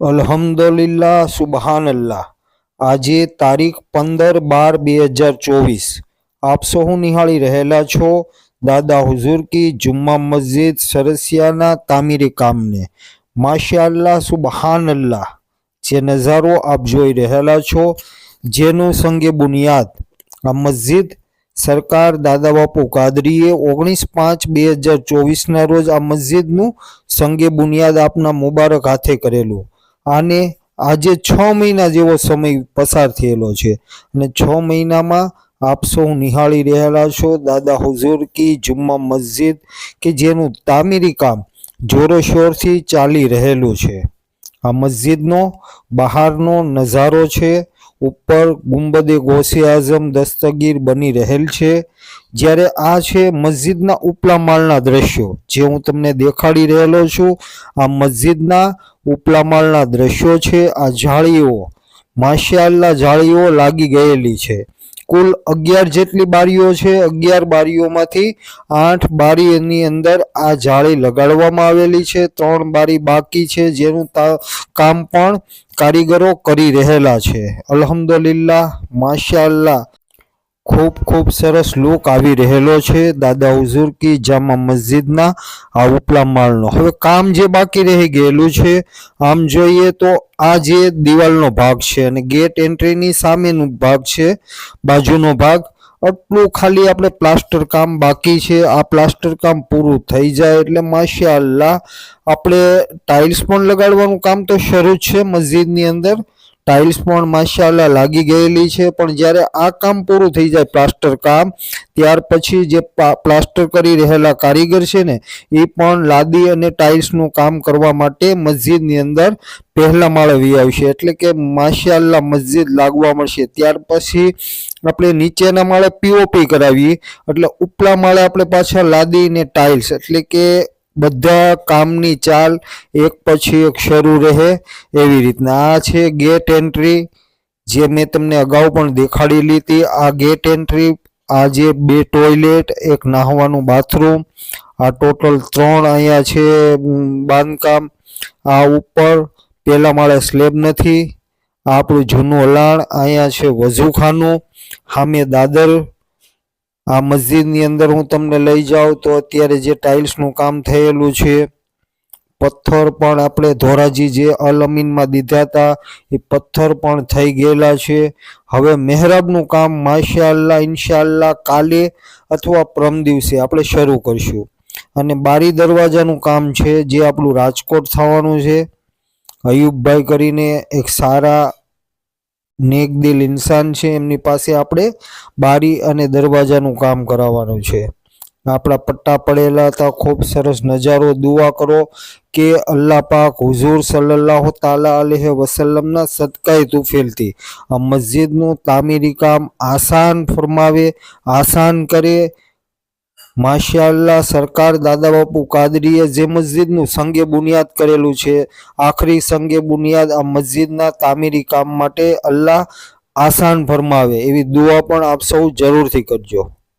અલ્હમ્દુલિલ્લાહ સુબહાનલ્લા આજે તારીખ પંદર બાર બે હજાર ચોવીસ. આપ સૌ નિહાળી રહેલા છો દાદા હુઝુર કી જુમ્મા મસ્જિદ સરસિયાના તામીરી કામને. માશાલ્લા સુબહાનલ્લા જે નજારો આપ જોઈ રહેલા છો, જેનું સંગે બુનિયાદ. આ મસ્જિદ સરકાર દાદા બાપુ કાદરીએ ઓગણીસ પાંચ બે હજાર ચોવીસના રોજ આ મસ્જિદનું સંગે બુનિયાદ આપના મુબારક હાથે કરેલું. આને આજે છ મહિના જેવો સમય પસાર થયેલો છે. અને છ મહિનામાં આપ સૌ નિહાળી રહેલા છો દાદા હુઝુર કી જુમ્મા મસ્જિદ કે જેનું તામીરી કામ જોરોશોરથી ચાલી રહેલું છે. આ મસ્જિદનો બહારનો નજારો છે ઉપર ગુંબદે ગોસે આઝમ દસ્તગીર બની રહેલ છે. જ્યારે આ છે મસ્જિદના ઉપલા માળના દ્રશ્યો, જે હું તમને દેખાડી રહેલો છું. આ મસ્જિદના ઉપલા માળના દ્રશ્યો છે. આ જાળીઓ માશિયાલના જાળીઓ લાગી ગયેલી છે. કુલ અગિયાર જેટલી બારીઓ છે, અગિયાર બારીઓમાંથી આઠ બારીની અંદર આ જાળી લગાડવામાં આવેલી છે, ત્રણ બારી બાકી છે, જેનું કામ પણ કારીગરો કરી રહેલા છે. અલહમદુલિલ્લા માશાઅલ્લાહ. ખૂબ ખૂબ સરસ લુક આવી રહેલો છે. દાદા હુઝુર કી જામા મસ્જિદના આ ઉપલા માળનો. હવે કામ જે બાકી રહી ગયેલું છે, આમ જોઈએ તો આ જે દિવાલનો ભાગ છે અને ગેટ એન્ટ્રીની સામેનો ભાગ છે, બાજુનો ભાગ, આટલું ખાલી આપણે પ્લાસ્ટર કામ બાકી છે. આ પ્લાસ્ટર કામ પૂરું થઈ જાય એટલે માશા આપણે ટાઇલ્સ પણ લગાડવાનું કામ તો શરૂ છે મસ્જિદની અંદર. ટાઇલ્સ પણ માશાઅલ્લાહ લાગી ગયેલી છે, પણ જ્યારે આ કામ પૂરું થઈ જાય પ્લાસ્ટર કામ, ત્યાર પછી જે પ્લાસ્ટર કરી રહેલા કારીગર છે ને, એ પણ લાદી અને ટાઇલ્સનું કામ કરવા માટે મસ્જિદની અંદર પહેલા માળે વી આવશે. એટલે કે માશાઅલ્લાહ મસ્જિદ લાગવા મળશે. ત્યાર પછી આપણે નીચેના માળે પીઓપી કરાવીએ એટલે ઉપલા માળે આપણે પાછા લાદી ને ટાઇલ્સ એટલે કે બધા કામની ચાલ એક પછી એક શરૂ રહે એવી રીતના. આ છે ગેટ એન્ટ્રી. જે મેં તમને અગાઉ પણ દેખાડેલી હતી આ ગેટ એન્ટ્રી, આ જે બે ટોયલેટ, એક નાહવાનું બાથરૂમ, આ ટોટલ ત્રણ અહીંયા છે બાંધકામ. આ ઉપર પહેલા માળે સ્લેબ નથી. આપણું જૂનું હલાણ અહીંયા છે વજુખાનું. સામે દાદર. આ મસ્જિદની અંદર હું તમને લઈ જાઉં તો અત્યારે જે ટાઇલ્સનું કામ થયેલું છે, પથ્થર પણ આપણે ધોરાજી જે અલ અમીનમાં દીધા હતા, એ પથ્થર પણ થઈ ગયેલા છે. હવે મહેરાબનું કામ માશાલ્લા ઇન્શાલ્લા કાલે અથવા પરમ દિવસે આપણે શરૂ કરશું. અને બારી દરવાજાનું કામ છે, જે આપણું રાજકોટ થવાનું છે. અયુબભાઈ કરીને એક સારા નેકદિલ ઇન્સાન છે, એમની પાસે આપણે બારી અને દરવાજાનું કામ કરાવવાનું છે. આપણા પટ્ટા પડેલા હતા, ખૂબ સરસ નજારો, દુઆ કરો કે અલ્લાહ પાક હુઝુર સલ્લાહ તાલા અલૈહિ વસલ્લમના સદકાએ તુફેલથી આ મસ્જિદનું તામીરી કામ આસાન ફરમાવે, આસાન કરે માશાઅલ્લાહ, સરકાર દાદા બાપુ કાદરીએ જે મસ્જિદનું સંગે બુનિયાદ કરેલું છે, આખરી સંગે બુનિયાદ આ મસ્જિદના તામીરી કામ માટે અલ્લાહ આસાન ફરમાવે, એવી દુઆ પણ આપ સૌ જરૂરથી કરજો.